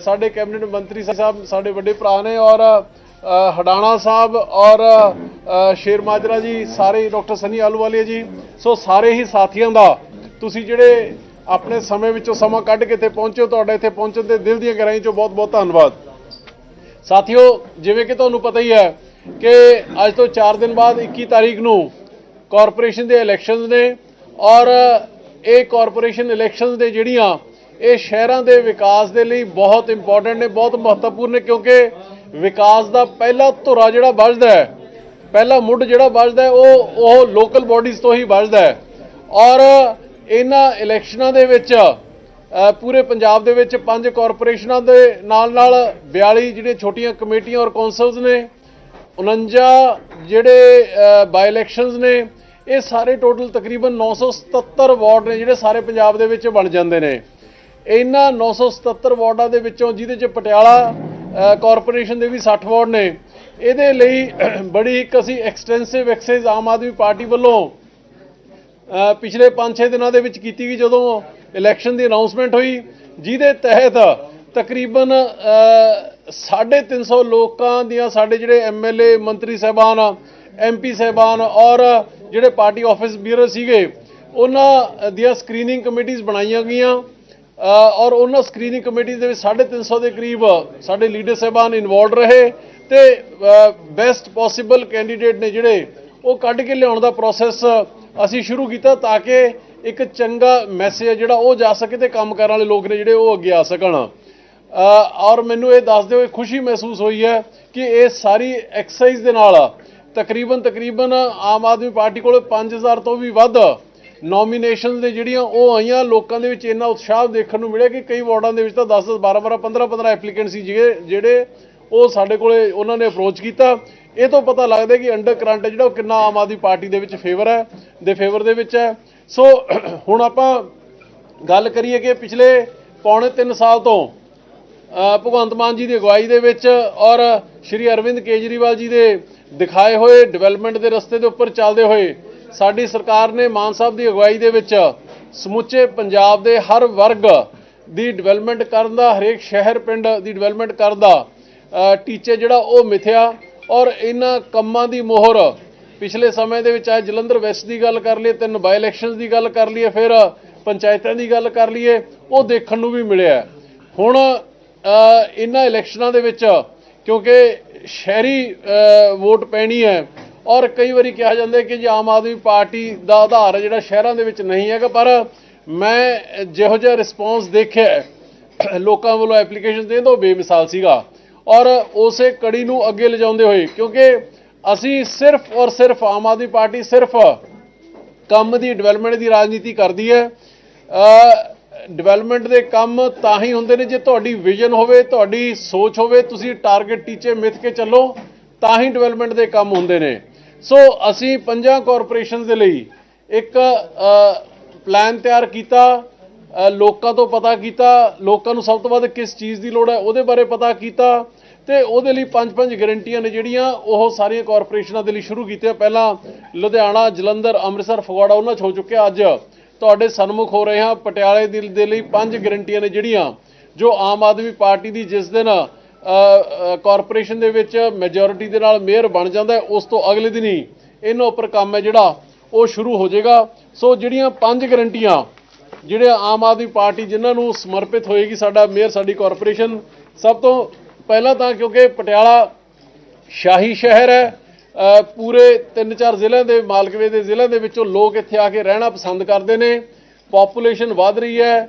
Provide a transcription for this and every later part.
ਸਾਡੇ ਕੈਬਨਿਟ ਮੰਤਰੀ ਸਾਹਿਬ ਸਾਡੇ ਵੱਡੇ ਭਰਾ ਨੇ ਔਰ ਹਡਾਣਾ ਸਾਹਿਬ ਔਰ ਅ, ਸ਼ੇਰ ਮਾਜਰਾ ਜੀ ਸਾਰੇ ਡਾਕਟਰ ਸਨੀ ਆਲੂਵਾਲੀਆ ਜੀ। ਸੋ ਸਾਰੇ ਹੀ ਸਾਥੀਆਂ ਦਾ ਤੁਸੀਂ ਜਿਹੜੇ ਆਪਣੇ ਸਮੇਂ ਵਿੱਚੋਂ ਸਮਾਂ ਕੱਢ ਕੇ ਇੱਥੇ ਪਹੁੰਚੇ ਤੁਹਾਡਾ ਇੱਥੇ ਪਹੁੰਚਣ ਤੇ ਦਿਲ ਦੀਆਂ ਗਹਿਰਾਈਆਂ ਚੋਂ ਬਹੁਤ-ਬਹੁਤ ਧੰਨਵਾਦ। ਸਾਥੀਓ ਜਿਵੇਂ ਕਿ ਤੁਹਾਨੂੰ ਪਤਾ ਹੀ ਹੈ ਕਿ ਅੱਜ ਤੋਂ 4 ਦਿਨ ਬਾਅਦ 21 ਤਾਰੀਖ ਨੂੰ ਕਾਰਪੋਰੇਸ਼ਨ ਦੇ ਇਲੈਕਸ਼ਨਸ ਨੇ ਔਰ ਇਹ ਕਾਰਪੋਰੇਸ਼ਨ ਇਲੈਕਸ਼ਨਸ ਦੇ ਜਿਹੜੀਆਂ ਇਹ ਸ਼ਹਿਰਾਂ ਦੇ ਵਿਕਾਸ ਦੇ ਲਈ ਬਹੁਤ ਇੰਪੋਰਟੈਂਟ ਨੇ, ਬਹੁਤ ਮਹੱਤਵਪੂਰਨ ਨੇ, ਕਿਉਂਕਿ ਵਿਕਾਸ ਦਾ ਪਹਿਲਾ ਧੁਰਾ ਜਿਹੜਾ ਵੱਜਦਾ ਹੈ, ਪਹਿਲਾ ਮੁੱਢ ਜਿਹੜਾ ਵੱਜਦਾ ਉਹ ਉਹ ਲੋਕਲ ਬਾਡੀਜ਼ ਤੋਂ ਹੀ ਵੱਜਦਾ ਹੈ। ਔਰ ਇਹਨਾਂ ਇਲੈਕਸ਼ਨਾਂ ਦੇ ਵਿੱਚ ਪੂਰੇ ਪੰਜਾਬ ਦੇ ਵਿੱਚ ਪੰਜ ਕਾਰਪੋਰੇਸ਼ਨਾਂ ਦੇ ਨਾਲ ਨਾਲ 42 ਜਿਹੜੀਆਂ ਛੋਟੀਆਂ ਕਮੇਟੀਆਂ ਔਰ ਕੌਂਸਲਸ ਨੇ 49 ਜਿਹੜੇ ਬਾਈ ਇਲੈਕਸ਼ਨਸ ਨੇ, ਇਹ ਸਾਰੇ ਟੋਟਲ ਤਕਰੀਬਨ 977 ਵਾਰਡ ਨੇ ਜਿਹੜੇ ਸਾਰੇ ਪੰਜਾਬ ਦੇ ਵਿੱਚ ਬਣ ਜਾਂਦੇ ਨੇ। ਇਹਨਾਂ 977 ਵਾਰਡਾਂ ਦੇ ਵਿੱਚੋਂ ਜਿਹਦੇ ਚ ਪਟਿਆਲਾ ਕਾਰਪੋਰੇਸ਼ਨ ਦੇ ਵੀ 60 ਵਾਰਡ ਨੇ ਇਹਦੇ ਲਈ ਬੜੀ ਇੱਕ ਅਸੀਂ extensive exercise Aam Aadmi party ਵੱਲੋਂ ਪਿਛਲੇ 5-6 ਦਿਨਾਂ ਦੇ ਵਿੱਚ ਕੀਤੀ ਗਈ ਜਦੋਂ ਇਲੈਕਸ਼ਨ ਦੀ ਅਨਾਉਂਸਮੈਂਟ ਹੋਈ ਜਿਹਦੇ ਤਹਿਤ ਤਕਰੀਬਨ ਅ, 350 ਲੋਕਾਂ ਦੀਆਂ ਸਾਡੇ ਜਿਹੜੇ ਐਮਐਲਏ ਮੰਤਰੀ ਸਹਿਬਾਨ ਐਮਪੀ ਸਹਿਬਾਨ ਔਰ ਜਿਹੜੇ ਪਾਰਟੀ ਆਫਿਸ ਬਿਊਰੋ ਸੀਗੇ ਉਹਨਾਂ ਦੀਆਂ ਸਕਰੀਨਿੰਗ ਕਮੇਟੀਆਂ ਬਣਾਈਆਂ ਗਈਆਂ। ਔਰ ਉਹਨਾਂ ਸਕਰੀਨਿੰਗ ਕਮੇਟੀ ਦੇ ਵਿੱਚ 350 ਦੇ ਕਰੀਬ, ਸਾਡੇ ਲੀਡਰ ਸਹਿਬਾਨ ਇਨਵੋਲਡ ਰਹੇ ਤੇ ਬੈਸਟ ਪੋਸੀਬਲ ਕੈਂਡੀਡੇਟ ਨੇ ਜਿਹੜੇ, ਉਹ ਕੱਢ ਕੇ ਲਿਆਉਣ ਦਾ ਪ੍ਰੋਸੈਸ ਅਸੀਂ ਸ਼ੁਰੂ ਕੀਤਾ ਤਾਂ ਕਿ ਇੱਕ ਚੰਗਾ ਮੈਸੇਜ ਹੈ ਜਿਹੜਾ ਉਹ ਜਾ ਸਕੇ ਤੇ ਕੰਮ ਕਰਨ ਵਾਲੇ ਲੋਕ ਨੇ ਜਿਹੜੇ ਉਹ ਅੱਗੇ ਆ ਸਕਣ। ਔਰ ਮੈਨੂੰ ਇਹ ਦੱਸਦੇ ਹੋਏ ਖੁਸ਼ੀ ਮਹਿਸੂਸ ਹੋਈ ਹੈ ਕਿ ਇਹ ਸਾਰੀ ਐਕਸਰਸਾਈਜ਼ ਦੇ ਨਾਲ ਤਕਰੀਬਨ ਤਕਰੀਬਨ ਆਮ ਆਦਮੀ ਪਾਰਟੀ ਕੋਲ 5000 ਤੋਂ ਵੀ ਵੱਧ ਨੋਮੀਨੇਸ਼ਨਸ ਦੇ ਜਿਹੜੀਆਂ ਉਹ ਆਈਆਂ, ਲੋਕਾਂ ਦੇ ਵਿੱਚ ਇੰਨਾ ਉਤਸ਼ਾਹ ਦੇਖਣ ਨੂੰ ਮਿਲਿਆ ਕਿ ਕਈ ਵਾਰਡਾਂ ਦੇ ਵਿੱਚ ਤਾਂ 10 10 12 12 15 15 ਐਪਲੀਕੈਂਟ ਸੀ ਜਿਹੜੇ ਜਿਹੜੇ ਉਹ ਸਾਡੇ ਕੋਲੇ ਉਹਨਾਂ ਨੇ ਅਪਰੋਚ ਕੀਤਾ। ਇਹ ਤੋਂ ਪਤਾ ਲੱਗਦਾ ਕਿ ਅੰਡਰ ਕਰੰਟ ਜਿਹੜਾ, ਉਹ ਕਿੰਨਾ ਆਮ ਆਦਮੀ ਪਾਰਟੀ ਦੇ ਵਿੱਚ ਫੇਵਰ ਹੈ, ਦੇ ਫੇਵਰ ਦੇ ਵਿੱਚ ਹੈ। ਸੋ ਹੁਣ ਆਪਾਂ ਗੱਲ ਕਰੀਏ ਕਿ ਪਿਛਲੇ ਪੌਣੇ 3 ਸਾਲ ਤੋਂ ਭਗਵੰਤ ਮਾਨ ਜੀ ਦੀ ਅਗਵਾਈ ਦੇ ਵਿੱਚ ਔਰ ਸ਼੍ਰੀ ਅਰਵਿੰਦ ਕੇਜਰੀਵਾਲ ਜੀ ਦੇ ਦਿਖਾਏ ਹੋਏ ਡਿਵੈਲਪਮੈਂਟ ਦੇ ਰਸਤੇ ਦੇ ਉੱਪਰ ਚੱਲਦੇ ਹੋਏ ਸਾਡੀ ਸਰਕਾਰ ਨੇ ਮਾਨ ਸਾਹਿਬ ਦੀ ਅਗਵਾਈ ਦੇ ਵਿੱਚ ਸਮੁੱਚੇ ਪੰਜਾਬ ਦੇ ਹਰ ਵਰਗ ਦੀ ਡਿਵੈਲਪਮੈਂਟ ਕਰਨ ਦਾ, ਹਰੇਕ ਸ਼ਹਿਰ, ਪਿੰਡ ਦੀ ਡਿਵੈਲਪਮੈਂਟ ਕਰਨ ਦਾ ਟੀਚੇ ਜਿਹੜਾ ਉਹ ਮਿਥਿਆ ਔਰ ਇਹਨਾਂ ਕੰਮਾਂ ਦੀ ਮੋਹਰ ਪਿਛਲੇ ਸਮੇਂ ਦੇ ਵਿੱਚ ਆ ਜਲੰਧਰ ਵੈਸਟ ਦੀ ਗੱਲ ਕਰ ਲਈਏ, ਤਿੰਨ ਬਾਈ ਇਲੈਕਸ਼ਨਸ ਦੀ ਗੱਲ ਕਰ ਲਈਏ, ਫਿਰ ਪੰਚਾਇਤਾਂ ਦੀ ਗੱਲ ਕਰ ਲਈਏ, ਉਹ ਦੇਖਣ ਨੂੰ ਵੀ ਮਿਲਿਆ ਹੁਣ ਇਹਨਾਂ ਇਲੈਕਸ਼ਨਾਂ ਦੇ ਵਿੱਚ ਕਿਉਂਕਿ ਸ਼ਹਿਰੀ ਵੋਟ ਪੈਣੀ ਹੈ ਔਰ ਕਈ ਵਾਰੀ ਕਿਹਾ ਜਾਂਦਾ ਕਿ ਜੀ ਆਮ ਆਦਮੀ ਪਾਰਟੀ ਦਾ ਆਧਾਰ ਹੈ ਜਿਹੜਾ ਸ਼ਹਿਰਾਂ ਦੇ ਵਿੱਚ ਨਹੀਂ ਹੈਗਾ, ਪਰ ਮੈਂ ਜਿਹੋ ਜਿਹਾ ਰਿਸਪੌਂਸ ਦੇਖਿਆ ਲੋਕਾਂ ਵੱਲੋਂ ਐਪਲੀਕੇਸ਼ਨ ਦੇਣ ਦਾ ਉਹ ਬੇਮਿਸਾਲ ਸੀਗਾ। ਔਰ ਉਸੇ ਕੜੀ ਨੂੰ ਅੱਗੇ ਲਿਜਾਉਂਦੇ ਹੋਏ, ਕਿਉਂਕਿ ਅਸੀਂ ਸਿਰਫ ਔਰ ਸਿਰਫ ਆਮ ਆਦਮੀ ਪਾਰਟੀ ਸਿਰਫ ਕੰਮ ਦੀ ਡਿਵੈਲਪਮੈਂਟ ਦੀ ਰਾਜਨੀਤੀ ਕਰਦੀ ਹੈ। ਡਿਵੈਲਪਮੈਂਟ ਦੇ ਕੰਮ ਤਾਂ ਹੀ ਹੁੰਦੇ ਨੇ ਜੇ ਤੁਹਾਡੀ ਵਿਜ਼ਨ ਹੋਵੇ, ਤੁਹਾਡੀ ਸੋਚ ਹੋਵੇ, ਤੁਸੀਂ ਟਾਰਗੇਟ ਟੀਚੇ ਮਿੱਥ ਕੇ ਚੱਲੋ, ਤਾਂ ਹੀ ਡਿਵੈਲਪਮੈਂਟ ਦੇ ਕੰਮ ਹੁੰਦੇ ਨੇ। ਸੋ ਅਸੀਂ ਪੰਜਾਂ ਕਾਰਪੋਰੇਸ਼ਨਸ ਦੇ ਲਈ ਇੱਕ ਪਲਾਨ ਤਿਆਰ ਕੀਤਾ ਲੋਕਾਂ ਤੋਂ ਪਤਾ ਕੀਤਾ, ਲੋਕਾਂ ਨੂੰ ਸਭ ਤੋਂ ਵੱਧ ਕਿਸ ਚੀਜ਼ ਦੀ ਲੋੜ ਹੈ ਉਹਦੇ ਬਾਰੇ ਪਤਾ ਕੀਤਾ ਤੇ ਉਹਦੇ ਲਈ ਪੰਜ ਪੰਜ ਗਰੰਟੀਆਂ ਨੇ ਜਿਹੜੀਆਂ ਉਹ ਸਾਰੀਆਂ ਕਾਰਪੋਰੇਸ਼ਨਾਂ ਦੇ ਲਈ ਸ਼ੁਰੂ ਕੀਤੀਆਂ। ਪਹਿਲਾਂ ਲੁਧਿਆਣਾ, ਜਲੰਧਰ, ਅੰਮ੍ਰਿਤਸਰ, ਫਗਵਾੜਾ ਉਹਨਾਂ 'ਚ ਹੋ ਚੁੱਕਿਆ। ਅੱਜ ਤੁਹਾਡੇ ਸਨਮੁਖ ਹੋ ਰਹੇ ਹਾਂ। ਪਟਿਆਲੇ ਦੇ ਦੇ ਲਈ ਪੰਜ ਗਰੰਟੀਆਂ ਨੇ ਜਿਹੜੀਆਂ ਜੋ ਆਮ ਆਦਮੀ ਪਾਰਟੀ ਦੀ ਜਿਸ ਦਿਨ ਕਾਰਪੋਰੇਸ਼ਨ ਦੇ ਵਿੱਚ ਮੈਜੋਰਿਟੀ ਦੇ ਨਾਲ ਮੇਅਰ ਬਣ ਜਾਂਦਾ ਉਸ ਤੋਂ ਅਗਲੇ ਦਿਨ ਹੀ ਇਹਨਾਂ ਉੱਪਰ ਕੰਮ ਹੈ ਜਿਹੜਾ, ਉਹ ਸ਼ੁਰੂ ਹੋ ਜਾਏਗਾ। ਸੋ ਜਿਹੜੀਆਂ ਪੰਜ ਗਰੰਟੀਆਂ, ਜਿਹੜੇ ਆਮ ਆਦਮੀ ਪਾਰਟੀ ਜਿਨ੍ਹਾਂ ਨੂੰ ਸਮਰਪਿਤ ਹੋਏਗੀ ਸਾਡਾ ਮੇਅਰ ਸਾਡੀ ਕਾਰਪੋਰੇਸ਼ਨ ਸਭ ਤੋਂ ਪਹਿਲਾਂ ਤਾਂ ਕਿਉਂਕਿ ਪਟਿਆਲਾ ਸ਼ਾਹੀ ਸ਼ਹਿਰ ਹੈ ਪੂਰੇ ਤਿੰਨ ਚਾਰ ਜ਼ਿਲ੍ਹਿਆਂ ਦੇ, ਮਾਲਕਵੇ ਦੇ ਜ਼ਿਲ੍ਹਿਆਂ ਦੇ ਵਿੱਚੋਂ ਲੋਕ ਇੱਥੇ ਆ ਕੇ ਰਹਿਣਾ ਪਸੰਦ ਕਰਦੇ ਨੇ। ਪੋਪੂਲੇਸ਼ਨ ਵੱਧ ਰਹੀ ਹੈ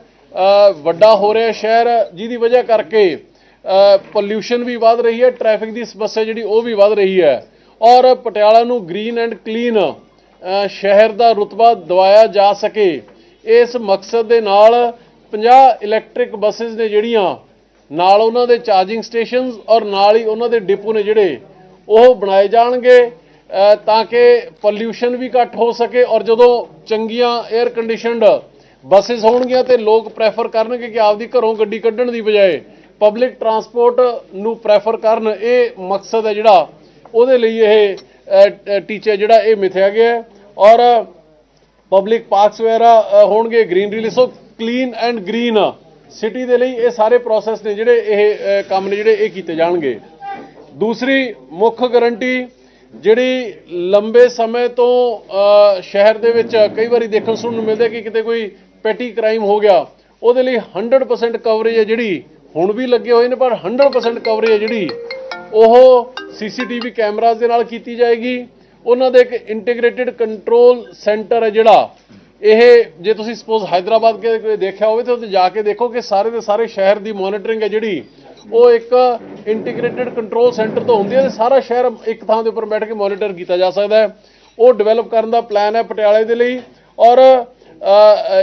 ਵੱਡਾ ਹੋ ਰਿਹਾ ਸ਼ਹਿਰ, ਜਿਹਦੀ ਵਜ੍ਹਾ ਕਰਕੇ ਪੋਲਿਊਸ਼ਨ ਵੀ ਵੱਧ ਰਹੀ ਹੈ ਟ੍ਰੈਫਿਕ ਦੀ ਸਮੱਸਿਆ ਜਿਹੜੀ ਉਹ ਵੀ ਵੱਧ ਰਹੀ ਹੈ। ਔਰ ਪਟਿਆਲਾ ਨੂੰ ਗ੍ਰੀਨ ਐਂਡ ਕਲੀਨ ਸ਼ਹਿਰ ਦਾ ਰੁਤਬਾ ਦਵਾਇਆ ਜਾ ਸਕੇ। ਇਸ ਮਕਸਦ ਦੇ ਨਾਲ 50 ਇਲੈਕਟ੍ਰਿਕ ਬੱਸਸ ਨੇ ਜਿਹੜੀਆਂ, ਨਾਲ ਉਹਨਾਂ ਦੇ ਚਾਰਜਿੰਗ ਸਟੇਸ਼ਨਸ ਔਰ ਨਾਲ ਹੀ ਉਹਨਾਂ ਦੇ ਡਿਪੂ ਨੇ ਜਿਹੜੇ, ਉਹ ਬਣਾਏ ਜਾਣਗੇ ਤਾਂ ਕਿ ਪੋਲਿਊਸ਼ਨ ਵੀ ਘੱਟ ਹੋ ਸਕੇ ਔਰ ਜਦੋਂ ਚੰਗੀਆਂ 에ਅਰ ਕੰਡੀਸ਼ਨਡ ਬੱਸਸ ਹੋਣਗੀਆਂ ਤੇ ਲੋਕ ਪ੍ਰੈਫਰ ਕਰਨਗੇ ਕਿ ਆਪਦੀ ਘਰੋਂ ਗੱਡੀ ਕੱਢਣ ਦੀ ਬਜਾਏ ਪਬਲਿਕ ਟਰਾਂਸਪੋਰਟ ਨੂੰ ਪ੍ਰੈਫਰ ਕਰਨ ਇਹ ਮਕਸਦ ਹੈ ਜਿਹੜਾ ਉਹਦੇ ਲਈ ਇਹ ਅ, ਟੀਚਾ ਜਿਹੜਾ ਇਹ ਮਿਥਿਆ ਗਿਆ ਔਰ ਪਬਲਿਕ ਪਾਰਕਸ ਵਗੈਰਾ ਹੋਣਗੇ ਗ੍ਰੀਨਰੀ ਲਈ। So clean and green city ਦੇ ਲਈ ਇਹ ਸਾਰੇ ਪ੍ਰੋਸੈਸ ਨੇ ਜਿਹੜੇ ਇਹ ਕੰਮ ਨੇ ਜਿਹੜੇ ਇਹ ਕੀਤੇ ਜਾਣਗੇ। ਦੂਸਰੀ ਮੁੱਖ ਗਾਰੰਟੀ ਜਿਹੜੀ ਲੰਬੇ ਸਮੇਂ ਤੋਂ ਸ਼ਹਿਰ ਦੇ ਵਿੱਚ ਕਈ ਵਾਰੀ ਦੇਖਣ ਸੁਣਨ ਨੂੰ ਮਿਲਦਾ ਕਿ ਕਿਤੇ ਕੋਈ ਪੈਟੀ ਕ੍ਰਾਈਮ ਹੋ ਗਿਆ ਉਹਦੇ ਲਈ 100% ਕਵਰੇਜ ਹੈ ਜਿਹੜੀ ਹੁਣ ਵੀ ਲੱਗੇ ਹੋਏ ਨੇ, ਪਰ 100% ਕਵਰੇਜ ਹੈ ਜਿਹੜੀ, ਉਹ ਸੀਸੀਟੀਵੀ ਕੈਮਰਾਜ਼ ਦੇ ਨਾਲ ਕੀਤੀ ਜਾਏਗੀ। ਉਹਨਾਂ ਦੇ ਇੱਕ ਇੰਟੀਗ੍ਰੇਟਿਡ ਕੰਟਰੋਲ ਸੈਂਟਰ ਹੈ ਜਿਹੜਾ, ਇਹ ਜੇ ਤੁਸੀਂ ਸਪੋਜ਼ ਹਾਈਦਰਾਬਾਦ ਕੇ ਦੇਖਿਆ ਹੋਵੇ, ਤਾਂ ਉੱਥੇ ਜਾ ਕੇ ਦੇਖੋ ਕਿ ਸਾਰੇ ਦੇ ਸਾਰੇ ਸ਼ਹਿਰ ਦੀ ਮੋਨਿਟਰਿੰਗ ਹੈ ਜਿਹੜੀ, ਉਹ ਇੱਕ ਇੰਟੀਗ੍ਰੇਟਿਡ ਕੰਟਰੋਲ ਸੈਂਟਰ ਤੋਂ ਹੁੰਦੀ ਹੈ ਤੇ ਸਾਰਾ ਸ਼ਹਿਰ ਇੱਕ ਥਾਂ ਦੇ ਉੱਪਰ ਬੈਠ ਕੇ ਮੋਨਿਟਰ ਕੀਤਾ ਜਾ ਸਕਦਾ ਹੈ। ਉਹ ਡਿਵੈਲਪ ਕਰਨ ਦਾ ਪਲਾਨ ਹੈ ਪਟਿਆਲੇ ਦੇ ਲਈ ਔਰ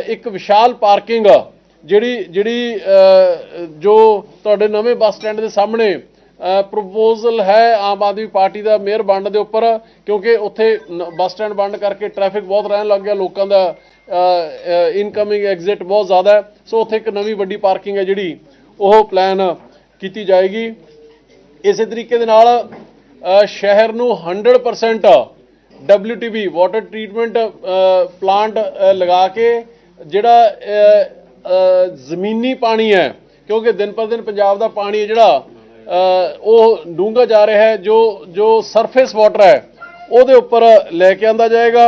ਇੱਕ ਵਿਸ਼ਾਲ ਪਾਰਕਿੰਗ ਜਿਹੜੀ ਜਿਹੜੀ ਜੋ ਤੁਹਾਡੇ ਨਵੇਂ ਬੱਸ ਸਟੈਂਡ ਦੇ ਸਾਹਮਣੇ ਪ੍ਰਪੋਜ਼ਲ ਹੈ ਆਮ ਆਦਮੀ ਪਾਰਟੀ ਦਾ ਮੇਅਰ ਬੰਡ ਦੇ ਉੱਪਰ, ਕਿਉਂਕਿ ਉੱਥੇ ਬੱਸ ਸਟੈਂਡ ਬੰਦ ਕਰਕੇ ਟ੍ਰੈਫਿਕ ਬਹੁਤ ਰਹਿਣ ਲੱਗ ਗਿਆ, ਲੋਕਾਂ ਦਾ ਇਨਕਮਿੰਗ ਐਗਜ਼ਿਟ ਬਹੁਤ ਜ਼ਿਆਦਾ ਹੈ। ਸੋ ਉੱਥੇ ਇੱਕ ਨਵੀਂ ਵੱਡੀ ਪਾਰਕਿੰਗ ਹੈ ਜਿਹੜੀ, ਉਹ ਪਲਾਨ ਕੀਤੀ ਜਾਏਗੀ। ਇਸੇ ਤਰੀਕੇ ਦੇ ਨਾਲ ਸ਼ਹਿਰ ਨੂੰ 100% WTB ਵਾਟਰ ਟ੍ਰੀਟਮੈਂਟ ਪਲਾਂਟ ਲਗਾ ਕੇ ਜਿਹੜਾ ਜ਼ਮੀਨੀ ਪਾਣੀ ਹੈ ਕਿਉਂਕਿ ਦਿਨ ਪਰ ਦਿਨ ਪੰਜਾਬ ਦਾ ਪਾਣੀ ਹੈ ਜਿਹੜਾ ਉਹ ਡੂੰਘਾ ਜਾ ਰਿਹਾ ਹੈ ਜੋ ਜੋ ਸਰਫੇਸ ਵਾਟਰ ਹੈ ਉਹਦੇ ਉੱਪਰ ਲੈ ਕੇ ਆਂਦਾ ਜਾਏਗਾ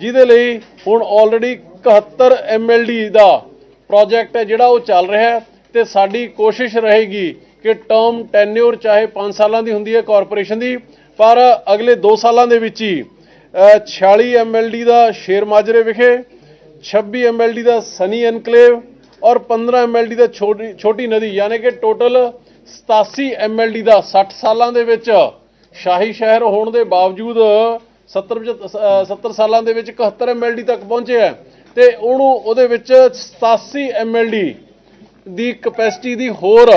ਜਿਹਦੇ ਲਈ ਹੁਣ ਆਲਰੇਡੀ 71 MLD ਦਾ ਪ੍ਰੋਜੈਕਟ ਹੈ ਜਿਹੜਾ ਉਹ ਚੱਲ ਰਿਹਾ ਹੈ ਤੇ ਸਾਡੀ ਕੋਸ਼ਿਸ਼ ਰਹੇਗੀ ਕਿ ਟਰਮ ਟੈਨਿਓਰ ਚਾਹੇ 5 ਸਾਲਾਂ ਦੀ ਹੁੰਦੀ ਹੈ ਕਾਰਪੋਰੇਸ਼ਨ ਦੀ ਪਰ ਅਗਲੇ 2 ਸਾਲਾਂ ਦੇ ਵਿੱਚ ਹੀ ਅ, 46 MLD ਦਾ ਸ਼ੇਰ ਮਾਜਰੇ ਵਿਖੇ 26 MLD ਦਾ ਸਨੀ ਐਨਕਲੇਵ ਔਰ 15 MLD ਦਾ ਛੋਟੀ ਛੋਟੀ ਨਦੀ, ਯਾਨੀ ਕਿ ਟੋਟਲ 87 MLD ਦਾ 60 ਸਾਲਾਂ ਦੇ ਵਿੱਚ ਸ਼ਾਹੀ ਸ਼ਹਿਰ ਹੋਣ ਦੇ ਬਾਵਜੂਦ 70 ਵਿੱਚ- 70 ਸਾਲਾਂ ਦੇ ਵਿੱਚ 71 MLD ਤੱਕ ਪਹੁੰਚਿਆ ਹੈ। ਤੇ ਉਹਨੂੰ ਉਹਦੇ ਵਿੱਚ 87 MLD ਦੀ ਕਪੈਸਿਟੀ ਦੀ ਹੋਰ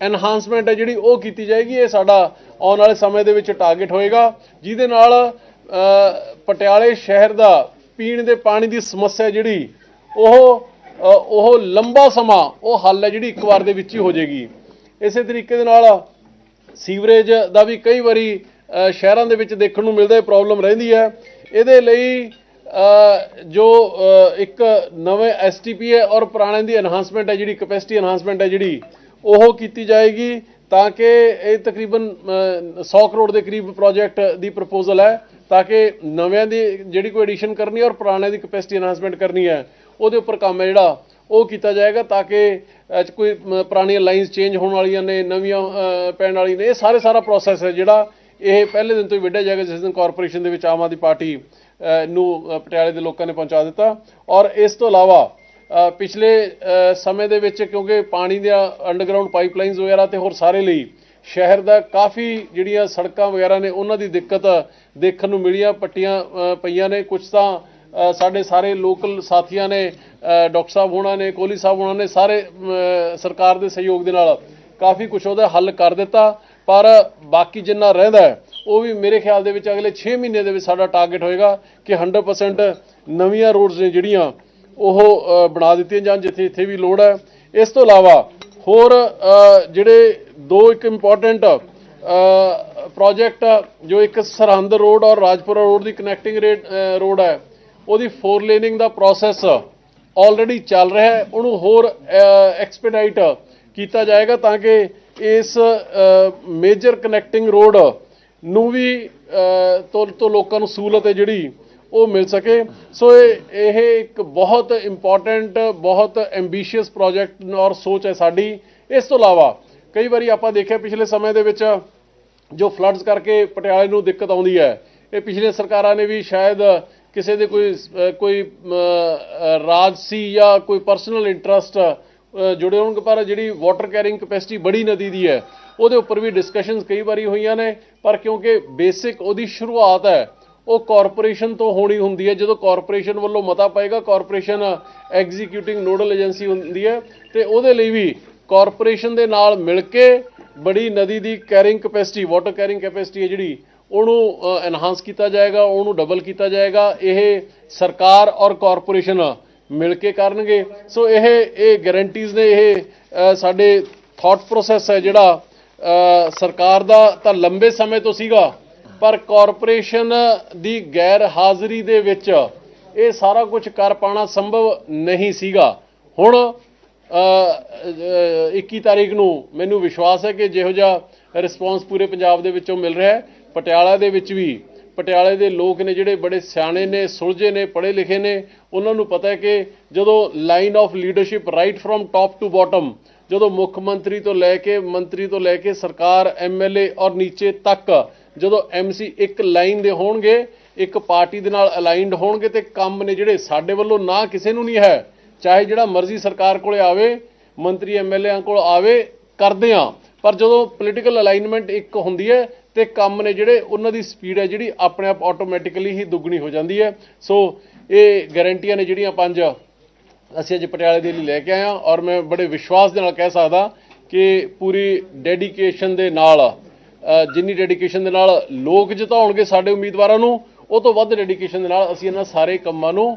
ਐਨਹਾਂਸਮੈਂਟ ਹੈ ਜਿਹੜੀ ਉਹ ਕੀਤੀ ਜਾਏਗੀ। ਇਹ ਸਾਡਾ ਆਉਣ ਵਾਲੇ ਸਮੇਂ ਦੇ ਵਿੱਚ ਟਾਰਗੇਟ ਹੋਏਗਾ, ਜਿਹਦੇ ਨਾਲ ਪਟਿਆਲੇ ਸ਼ਹਿਰ ਦਾ ਪੀਣ ਦੇ ਪਾਣੀ ਦੀ ਸਮੱਸਿਆ ਜਿਹੜੀ, ਉਹ ਉਹ ਲੰਬਾ ਸਮਾਂ ਉਹ ਹੱਲ ਹੈ ਜਿਹੜੀ ਇੱਕ ਵਾਰ ਦੇ ਵਿੱਚ ਹੀ ਹੋ ਜਾਏਗੀ। ਇਸੇ ਤਰੀਕੇ ਦੇ ਨਾਲ ਸੀਵਰੇਜ ਦਾ ਵੀ ਕਈ ਵਾਰੀ ਸ਼ਹਿਰਾਂ ਦੇ ਵਿੱਚ ਦੇਖਣ ਨੂੰ ਮਿਲਦਾ ਹੈ ਪ੍ਰੋਬਲਮ ਰਹਿੰਦੀ ਹੈ। ਇਹਦੇ ਲਈ ਜੋ ਇੱਕ ਨਵੇਂ ਐਸਟੀਪੀ ਹੈ ਔਰ ਪੁਰਾਣੇ ਦੀ ਐਨਹਾਂਸਮੈਂਟ ਹੈ ਜਿਹੜੀ ਕਪੈਸਿਟੀ ਐਨਹਾਂਸਮੈਂਟ ਹੈ ਜਿਹੜੀ ਉਹ ਕੀਤੀ ਜਾਏਗੀ ਤਾਂ ਕਿ ਇਹ ਤਕਰੀਬਨ ਅ, 100 ਕਰੋੜ ਦੇ ਕਰੀਬ ਪ੍ਰੋਜੈਕਟ ਦੀ ਪ੍ਰਪੋਜ਼ਲ ਹੈ ਤਾਂ ਕਿ ਨਵਿਆਂ ਦੀ ਜਿਹੜੀ ਕੋਈ ਐਡੀਸ਼ਨ ਕਰਨੀ ਹੈ ਔਰ ਪੁਰਾਣੇ ਦੀ ਕਪੈਸਿਟੀ ਐਨਹਾਂਸਮੈਂਟ ਕਰਨੀ ਹੈ ਉਹਦੇ ਉੱਪਰ ਕੰਮ ਹੈ ਜਿਹੜਾ, ਉਹ ਕੀਤਾ ਜਾਏਗਾ ਤਾਂ ਕਿ ਕੋਈ ਪੁਰਾਣੀਆਂ ਲਾਈਨਸ ਚੇਂਜ ਹੋਣ ਵਾਲੀਆਂ ਨੇ, ਨਵੀਆਂ ਪੈਣ ਵਾਲੀਆਂ ਨੇ, ਇਹ ਸਾਰੇ ਸਾਰਾ ਪ੍ਰੋਸੈਸ ਹੈ ਜਿਹੜਾ, ਇਹ ਪਹਿਲੇ ਦਿਨ ਤੋਂ ਹੀ ਵਿੱਢਿਆ ਜਾਏਗਾ, ਜਿਸ ਦਿਨ ਕਾਰਪੋਰੇਸ਼ਨ ਦੇ ਵਿੱਚ ਆਮ ਆਦਮੀ ਪਾਰਟੀ ਨੂੰ ਪਟਿਆਲੇ ਦੇ ਲੋਕਾਂ ਨੇ ਪਹੁੰਚਾ ਦਿੱਤਾ। ਔਰ ਇਸ ਤੋਂ ਇਲਾਵਾ ਪਿਛਲੇ ਸਮੇਂ ਦੇ ਵਿੱਚ ਕਿਉਂਕਿ ਪਾਣੀ ਦੀਆਂ ਅੰਡਰਗਰਾਉਂਡ ਪਾਈਪਲਾਈਨਸ ਵਗੈਰਾ ਤੇ ਹੋਰ ਸਾਰੇ ਲਈ, ਸ਼ਹਿਰ ਦਾ ਕਾਫੀ ਜਿਹੜੀਆਂ ਸੜਕਾਂ ਵਗੈਰਾ ਨੇ, ਉਹਨਾਂ ਦੀ ਦਿੱਕਤ ਦੇਖਣ ਨੂੰ ਮਿਲੀਆਂ, ਪੱਟੀਆਂ ਪਈਆਂ ਨੇ। ਕੁਝ ਤਾਂ ਸਾਡੇ ਸਾਰੇ ਲੋਕਲ ਸਾਥੀਆਂ ਨੇ ਡਾਕਟਰ ਸਾਹਿਬ ਹੋਣਾ ਨੇ, ਕੋਹਲੀ ਸਾਹਿਬ ਹੋਣਾ ਨੇ, ਸਾਰੇ ਸਰਕਾਰ ਦੇ ਸਹਿਯੋਗ ਦੇ ਨਾਲ ਕਾਫੀ ਕੁਝ ਉਹਦਾ ਹੱਲ ਕਰ ਦਿੱਤਾ। ਪਰ ਬਾਕੀ ਜਿੰਨਾ ਰਹਿੰਦਾ ਉਹ ਵੀ ਮੇਰੇ ਖਿਆਲ ਦੇ ਵਿੱਚ ਅਗਲੇ 6 ਮਹੀਨੇ ਦੇ ਵਿੱਚ ਸਾਡਾ ਟਾਰਗੇਟ ਹੋਏਗਾ ਕਿ 100% ਨਵੀਆਂ ਰੋਡਸ ਨੇ ਜਿਹੜੀਆਂ ਉਹ ਬਣਾ ਦਿੱਤੀਆਂ ਜਾਣ, ਜਿੱਥੇ ਇੱਥੇ ਵੀ ਲੋੜ ਹੈ। ਇਸ ਤੋਂ ਇਲਾਵਾ ਹੋਰ ਜਿਹੜੇ ਦੋ ਇੱਕ ਇੰਪੋਰਟੈਂਟ ਪ੍ਰੋਜੈਕਟ ਜੋ ਇੱਕ ਸਰਹੰਦ ਰੋਡ ਔਰ ਰਾਜਪੁਰਾ ਰੋਡ ਦੀ ਕਨੈਕਟਿੰਗ ਰੋਡ ਹੈ ਉਹਦੀ ਫੋਰ ਲੇਨਿੰਗ ਦਾ ਪ੍ਰੋਸੈਸ ਆਲਰੇਡੀ ਚੱਲ ਰਿਹਾ ਹੈ। ਉਹਨੂੰ ਹੋਰ ਐਕਸਪੀਡਾਈਟ ਕੀਤਾ ਜਾਏਗਾ ਤਾਂ ਕਿ ਇਸ ਮੇਜਰ ਕਨੈਕਟਿੰਗ ਰੋਡ ਨੂੰ ਵੀ ਤੋਂ ਲੋਕਾਂ ਨੂੰ ਸਹੂਲਤ ਹੈ ਜਿਹੜੀ ਉਹ ਮਿਲ ਸਕੇ। ਸੋ ਇਹ ਇੱਕ ਬਹੁਤ ਇੰਪੋਰਟੈਂਟ ਬਹੁਤ ਐਂਬੀਸ਼ੀਅਸ ਪ੍ਰੋਜੈਕਟ ਔਰ ਸੋਚ ਹੈ ਸਾਡੀ। ਇਸ ਤੋਂ ਇਲਾਵਾ ਕਈ ਵਾਰੀ ਆਪਾਂ ਦੇਖਿਆ ਪਿਛਲੇ ਸਮੇਂ ਦੇ ਵਿੱਚ ਜੋ ਫਲੱਡਸ ਕਰਕੇ ਪਟਿਆਲੇ ਨੂੰ ਦਿੱਕਤ ਆਉਂਦੀ ਹੈ, ਇਹ ਪਿਛਲੇ ਸਰਕਾਰਾਂ ਨੇ ਵੀ ਸ਼ਾਇਦ ਕਿਸੇ ਦੇ ਕੋਈ ਕੋਈ ਅਮ, ਅ, ਰਾਜਸੀ ਜਾਂ ਕੋਈ ਪਰਸਨਲ ਇੰਟਰਸਟ ਜੁੜੇ ਹੋਣਗੇ ਪਰ ਜਿਹੜੀ ਵਾਟਰ ਕੈਰਿੰਗ ਕਪੈਸਿਟੀ ਬੜੀ ਨਦੀ ਦੀ ਹੈ ਉਹਦੇ ਉੱਪਰ ਵੀ ਡਿਸਕਸ਼ਨਸ ਕਈ ਵਾਰੀ ਹੋਈਆਂ ਨੇ ਪਰ ਕਿਉਂਕਿ ਬੇਸਿਕ ਉਹਦੀ ਸ਼ੁਰੂਆਤ ਹੈ ਉਹ ਕਾਰਪੋਰੇਸ਼ਨ ਤੋਂ ਹੋਣੀ ਹੁੰਦੀ ਹੈ ਜਦੋਂ ਕਾਰਪੋਰੇਸ਼ਨ ਵੱਲੋਂ ਮਤਾ ਪਏਗਾ ਕਾਰਪੋਰੇਸ਼ਨ ਐਗਜ਼ੀਕਿਊਟਿੰਗ ਨੋਡਲ ਏਜੰਸੀ ਹੁੰਦੀ ਹੈ ਤੇ ਉਹਦੇ ਲਈ ਵੀ ਕਾਰਪੋਰੇਸ਼ਨ ਦੇ ਨਾਲ ਮਿਲ ਕੇ ਬੜੀ ਨਦੀ ਦੀ carrying capacity water carrying capacity ਹੈ ਜਿਹੜੀ ਉਹਨੂੰ ਐਨਹਾਂਸ ਕੀਤਾ ਜਾਏਗਾ ਉਹਨੂੰ ਡਬਲ ਕੀਤਾ ਜਾਏਗਾ। ਇਹ ਸਰਕਾਰ ਔਰ ਕਾਰਪੋਰੇਸ਼ਨ ਮਿਲ ਕੇ ਕਰਨਗੇ। ਸੋ ਇਹ ਇਹ ਗਾਰੰਟੀਜ਼ ਨੇ ਇਹ ਸਾਡੇ ਥਾਟ ਪ੍ਰੋਸੈਸ ਹੈ ਜਿਹੜਾ ਸਰਕਾਰ ਦਾ ਤਾਂ ਲੰਬੇ ਸਮੇਂ ਤੋਂ ਸੀਗਾ ਪਰ ਕਾਰਪੋਰੇਸ਼ਨ ਦੀ ਗੈਰ ਹਾਜ਼ਰੀ ਦੇ ਵਿੱਚ ਇਹ ਸਾਰਾ ਕੁਝ ਕਰ ਪਾਣਾ ਸੰਭਵ ਨਹੀਂ ਸੀਗਾ। ਹੁਣ ਅ, 21 ਤਾਰੀਖ ਨੂੰ ਮੈਨੂੰ ਵਿਸ਼ਵਾਸ ਹੈ ਕਿ ਜਿਹੋ ਜਿਹਾ ਰਿਸਪੌਂਸ ਪੂਰੇ ਪੰਜਾਬ ਦੇ ਵਿੱਚੋਂ ਮਿਲ ਰਿਹਾ ਹੈ। ਪਟਿਆਲਾ ਦੇ ਵਿੱਚ ਵੀ, ਪਟਿਆਲੇ ਦੇ ਲੋਕ ਨੇ ਜਿਹੜੇ ਬੜੇ ਸਿਆਣੇ ਨੇ, ਸੁਲਝੇ ਨੇ, ਪੜ੍ਹੇ ਲਿਖੇ ਨੇ, ਉਹਨਾਂ ਨੂੰ ਪਤਾ ਹੈ ਕਿ ਜਦੋਂ line of leadership right from top to bottom ਜਦੋਂ ਮੁੱਖ ਮੰਤਰੀ ਤੋਂ ਲੈ ਕੇ ਮੰਤਰੀ ਤੋਂ ਲੈ ਕੇ ਸਰਕਾਰ ਐਮਐਲਏ ਔਰ ਨੀਚੇ ਤੱਕ, ਜਦੋਂ ਐਮਸੀ ਇੱਕ ਲਾਈਨ ਦੇ ਹੋਣਗੇ, ਇੱਕ ਪਾਰਟੀ ਦੇ ਨਾਲ ਅਲਾਈਨਡ ਹੋਣਗੇ ਤੇ ਕੰਮ ਨੇ ਜਿਹੜੇ ਸਾਡੇ ਵੱਲੋਂ ਨਾ ਕਿਸੇ ਨੂੰ ਨਹੀਂ ਹੈ, ਚਾਹੇ ਜਿਹੜਾ ਮਰਜ਼ੀ ਸਰਕਾਰ ਕੋਲੇ ਆਵੇ, ਮੰਤਰੀ ਐਮਐਲਏਆਂ ਕੋਲ ਆਵੇ, ਕਰਦੇ ਆ ਪਰ ਜਦੋਂ ਪੋਲੀਟੀਕਲ ਅਲਾਈਨਮੈਂਟ ਇੱਕ ਹੁੰਦੀ ਹੈ ਤੇ ਕੰਮ ਨੇ ਜਿਹੜੇ ਉਹਨਾਂ ਦੀ ਸਪੀਡ ਹੈ ਜਿਹੜੀ ਆਪਣੇ ਆਪ ਆਟੋਮੈਟਿਕਲੀ ਹੀ ਦੁੱਗਣੀ ਹੋ ਜਾਂਦੀ ਹੈ। ਸੋ ਇਹ ਗਾਰੰਟੀਆਂ ਨੇ ਜਿਹੜੀਆਂ ਪੰਜ ਅਸੀਂ ਅੱਜ ਪਟਿਆਲੇ ਦੇ ਲਈ ਲੈ ਕੇ ਆਏ ਹਾਂ ਔਰ ਮੈਂ ਬੜੇ ਵਿਸ਼ਵਾਸ ਦੇ ਨਾਲ ਕਹਿ ਸਕਦਾ ਕਿ ਪੂਰੀ ਡੈਡੀਕੇਸ਼ਨ ਦੇ ਨਾਲ ਜਿੰਨੀ ਡੈਡੀਕੇਸ਼ਨ ਦੇ ਨਾਲ ਲੋਕ ਜਿਤਾਉਣਗੇ ਸਾਡੇ ਉਮੀਦਵਾਰਾਂ ਨੂੰ ਉਹ ਤੋਂ ਵੱਧ ਡੈਡੀਕੇਸ਼ਨ ਦੇ ਨਾਲ ਅਸੀਂ ਇਹਨਾਂ ਸਾਰੇ ਕੰਮਾਂ ਨੂੰ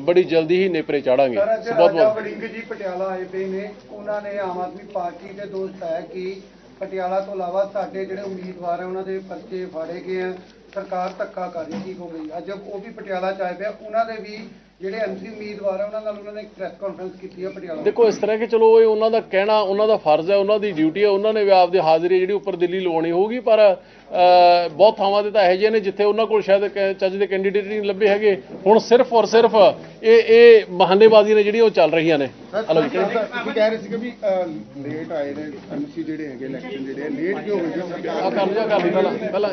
ਬੜੀ ਜਲਦੀ ਹੀ ਨੇਪਰੇ ਚਾੜਾਂਗੇ। ਬਹੁਤ ਬਹੁਤ ਵੜਿੰਗ ਜੀ ਪਟਿਆਲਾ ਆਏ ਪਏ ਨੇ। ਉਹਨਾਂ ਨੇ ਆਮ ਆਦਮੀ ਪਾਰਟੀ ਦੇ ਦੋਸ਼ ਹੈ ਕਿ ਪਟਿਆਲਾ ਤੋਂ ਇਲਾਵਾ ਸਾਡੇ ਜਿਹੜੇ ਉਮੀਦਵਾਰ ਹੈ ਉਹਨਾਂ ਦੇ ਪਰਚੇ ਫਾੜੇ ਗਏ ਆ। ਸਰਕਾਰ ਧੱਕਾ ਕਰ ਰਹੀ ਕੀ ਹੋ ਗਈ? ਅੱਜ ਉਹ ਵੀ ਪਟਿਆਲਾ ਚ ਆਏ ਪਿਆ ਉਹਨਾਂ ਦੇ ਵੀ ਜਿਹੜੇ ਐਮਸੀ ਉਮੀਦਵਾਰ ਹੈ ਉਹਨਾਂ ਨਾਲ ਉਹਨਾਂ ਨੇ ਪ੍ਰੈਸ ਕਾਨਫਰੰਸ ਕੀਤੀ ਹੈ ਪਟਿਆਲਾ ਵਿੱਚ। ਦੇਖੋ ਇਸ ਤਰ੍ਹਾਂ ਕਿ ਚਲੋ ਇਹ ਉਹਨਾਂ ਦਾ ਕਹਿਣਾ ਉਹਨਾਂ ਦਾ ਫਰਜ਼ ਹੈ ਉਹਨਾਂ ਦੀ ਡਿਊਟੀ ਹੈ ਉਹਨਾਂ ਨੇ ਵੀ ਆਪਦੀ ਹਾਜ਼ਰੀ ਜਿਹੜੀ ਉੱਪਰ ਦਿੱਲੀ ਲਵਾਉਣੀ ਹੋਊਗੀ ਪਰ ਬਹੁਤ ਥਾਵਾਂ ਤੇ ਤਾਂ ਇਹੋ ਜਿਹੇ ਨੇ ਜਿੱਥੇ ਉਹਨਾਂ ਕੋਲ ਸ਼ਾਇਦ ਚੱਜ ਦੇ ਕੈਂਡੀਡੇਟ ਨਹੀਂ ਲੱਭੇ ਹੈਗੇ। ਹੁਣ ਸਿਰਫ ਔਰ ਸਿਰਫ ਇਹ ਇਹ ਬਹਾਨੇਬਾਜ਼ੀ ਨੇ ਜਿਹੜੀ ਉਹ ਚੱਲ ਰਹੀਆਂ ਨੇ। ਤੁਸੀਂ ਕਹਿ ਰਹੇ ਸੀਗੇ ਵੀ ਲੇਟ ਆਏ ਨੇ ਐਮਸੀ ਜਿਹੜੇ ਹੈਗੇ ਇਲੈਕਸ਼ਨ ਜਿਹੜੇ ਲੇਟ ਕਿਉਂ ਹੋਏ? ਆ ਕਰ ਲਿਆ ਕਰ ਲਈ ਪਹਿਲਾਂ ਪਹਿਲਾਂ।